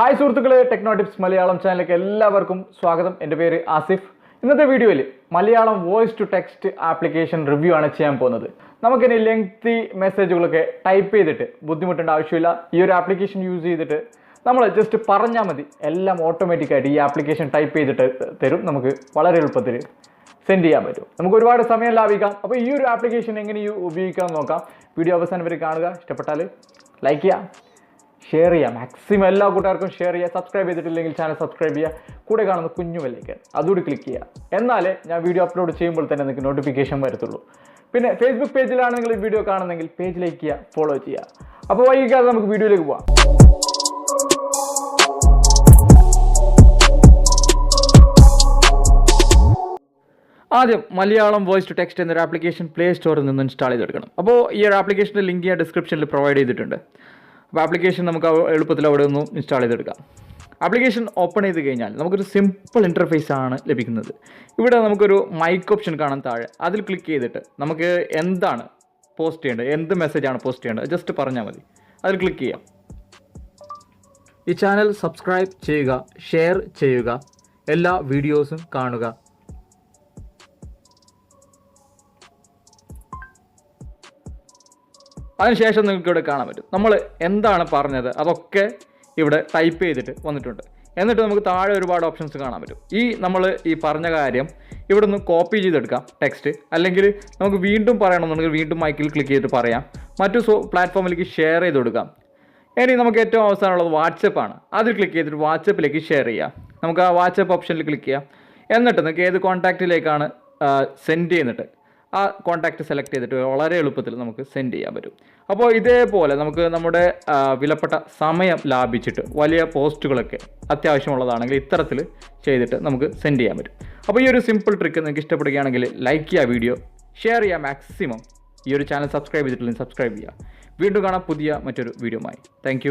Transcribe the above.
Hi സുഹൃത്തുക്കളെ techno tips Malayalam ചാനലിലേക്ക് എല്ലാവർക്കും സ്വാഗതം. എന്റെ പേര് ആസിഫ്. ഇന്നത്തെ വീഡിയോയിൽ Malayalam voice to text application review ആണ് ചെയ്യാൻ പോകുന്നത്. നമുക്കിനി ലെങ്തി മെസ്സേജുകളൊക്കെ ടൈപ്പ് ചെയ്തിട്ട് ബുദ്ധിമുട്ടേണ്ട ആവശ്യമില്ല. ഈ ഒരു ആപ്ലിക്കേഷൻ യൂസ് ചെയ്തിട്ട് നമ്മൾ ജസ്റ്റ് പറഞ്ഞാൽ മതി. എല്ലാം ഓട്ടോമാറ്റിക്കായിട്ട് ഈ ആപ്ലിക്കേഷൻ ടൈപ്പ് ചെയ്തിട്ട് തരും. നമുക്ക് വളരെ എളുപ്പത്തിൽ സെൻഡ് ചെയ്യാൻ പറ്റും. നമുക്ക് ഒരുപാട് സമയം ലാഭിക്കാം. അപ്പോൾ ഈ ഒരു ആപ്ലിക്കേഷൻ എങ്ങനെ ഉപയോഗിക്കാമെന്ന് ഉപയോഗിക്കാം നോക്കാം. വീഡിയോ അവസാനം വരെ കാണുക. ഇഷ്ടപ്പെട്ടാൽ ലൈക്ക് ചെയ്യാം ഷെയർ ചെയ്യുക മാക്സിമം എല്ലാ കൂട്ടുകാർക്കും ഷെയർ ചെയ്യുക. സബ്സ്ക്രൈബ് ചെയ്തിട്ടില്ലെങ്കിൽ ചാനൽ സബ്സ്ക്രൈബ് ചെയ്യുക. കൂടെ കാണുന്ന കുഞ്ഞു ബെല്ലൈക്കൻ അതുകൂടി ക്ലിക്ക് ചെയ്യുക. എന്നാലേ ഞാൻ വീഡിയോ അപ്ലോഡ് ചെയ്യുമ്പോൾ തന്നെ നിങ്ങൾക്ക് നോട്ടിഫിക്കേഷൻ വരത്തുള്ളൂ. പിന്നെ ഫേസ്ബുക്ക് പേജിലാണ് നിങ്ങൾ ഈ വീഡിയോ കാണുന്നെങ്കിൽ പേജ് ലൈക്ക് ചെയ്യുക ഫോളോ ചെയ്യുക. അപ്പോൾ വൈകിക്കാതെ നമുക്ക് വീഡിയോയിലേക്ക് പോവാം. ആദ്യം മലയാളം വോയിസ് ടു ടെക്സ്റ്റ് എന്നൊരു ആപ്ലിക്കേഷൻ പ്ലേ സ്റ്റോറിൽ നിന്ന് ഇൻസ്റ്റാൾ ചെയ്തെടുക്കണം. അപ്പോൾ ഈ ഒരു ആപ്ലിക്കേഷന്റെ ലിങ്ക് ഞാൻ ഡിസ്ക്രിപ്ഷനിൽ പ്രൊവൈഡ് ചെയ്തിട്ടുണ്ട്. അപ്പോൾ ആപ്ലിക്കേഷൻ നമുക്ക് എളുപ്പത്തിൽ അവിടെ നിന്നും ഇൻസ്റ്റാൾ ചെയ്തെടുക്കാം. ആപ്ലിക്കേഷൻ ഓപ്പൺ ചെയ്ത് കഴിഞ്ഞാൽ നമുക്കൊരു സിമ്പിൾ ഇന്റർഫേസ് ആണ് ലഭിക്കുന്നത്. ഇവിടെ നമുക്കൊരു മൈക്ക് ഓപ്ഷൻ കാണാൻ താഴെ. അതിൽ ക്ലിക്ക് ചെയ്തിട്ട് നമുക്ക് എന്താണ് പോസ്റ്റ് ചെയ്യേണ്ടത്? എന്ത് മെസ്സേജാണ് പോസ്റ്റ് ചെയ്യേണ്ടത്? ജസ്റ്റ് പറഞ്ഞാൽ മതി. അതിൽ ക്ലിക്ക് ചെയ്യാം. ഈ ചാനൽ സബ്സ്ക്രൈബ് ചെയ്യുക ഷെയർ ചെയ്യുക എല്ലാ വീഡിയോസും കാണുക. അതിനുശേഷം നിങ്ങൾക്ക് ഇവിടെ കാണാൻ പറ്റും. നമ്മൾ എന്താണ് പറഞ്ഞത് അതൊക്കെ ഇവിടെ ടൈപ്പ് ചെയ്തിട്ട് വന്നിട്ടുണ്ട്. എന്നിട്ട് നമുക്ക് താഴെ ഒരുപാട് ഓപ്ഷൻസ് കാണാൻ പറ്റും. ഈ നമ്മൾ ഈ പറഞ്ഞ കാര്യം ഇവിടെ നിന്ന് കോപ്പി ചെയ്തെടുക്കാം ടെക്സ്റ്റ് അല്ലെങ്കിൽ നമുക്ക് വീണ്ടും പറയണമെന്നുണ്ടെങ്കിൽ വീണ്ടും മൈക്കിൽ ക്ലിക്ക് ചെയ്തിട്ട് പറയാം. മറ്റു സോ പ്ലാറ്റ്ഫോമിലേക്ക് ഷെയർ ചെയ്ത് കൊടുക്കാം. ഇനി നമുക്ക് ഏറ്റവും അവസാനമുള്ളത് വാട്സപ്പാണ് അതിൽ ക്ലിക്ക് ചെയ്തിട്ട് വാട്സപ്പിലേക്ക് ഷെയർ ചെയ്യാം. നമുക്ക് ആ വാട്സപ്പ് ഓപ്ഷനിൽ ക്ലിക്ക് ചെയ്യാം. എന്നിട്ട് നിങ്ങൾക്ക് ഏത് കോൺടാക്റ്റിലേക്കാണ് സെൻഡ് ചെയ്യുന്നിട്ട് ആ കോൺടാക്റ്റ് സെലക്ട് ചെയ്തിട്ട് വളരെ എളുപ്പത്തിൽ നമുക്ക് സെൻഡ് ചെയ്യാൻ പറ്റും. അപ്പോൾ ഇതേപോലെ നമുക്ക് നമ്മുടെ വിലപ്പെട്ട സമയം ലാഭിച്ചിട്ട് വലിയ പോസ്റ്റുകളൊക്കെ അത്യാവശ്യമുള്ളതാണെങ്കിൽ ഇത്തരത്തിൽ ചെയ്തിട്ട് നമുക്ക് സെൻഡ് ചെയ്യാൻ പറ്റും. അപ്പോൾ ഈ ഒരു സിമ്പിൾ ട്രിക്ക് നിങ്ങൾക്ക് ഇഷ്ടപ്പെടുകയാണെങ്കിൽ ലൈക്ക് ചെയ്യുക വീഡിയോ ഷെയർ ചെയ്യുക മാക്സിമം ഈ ഒരു ചാനൽ സബ്സ്ക്രൈബ് ചെയ്തിട്ടില്ലെങ്കിൽ സബ്സ്ക്രൈബ് ചെയ്യുക. വീണ്ടും കാണാം പുതിയ മറ്റൊരു വീഡിയോ ആയി താങ്ക്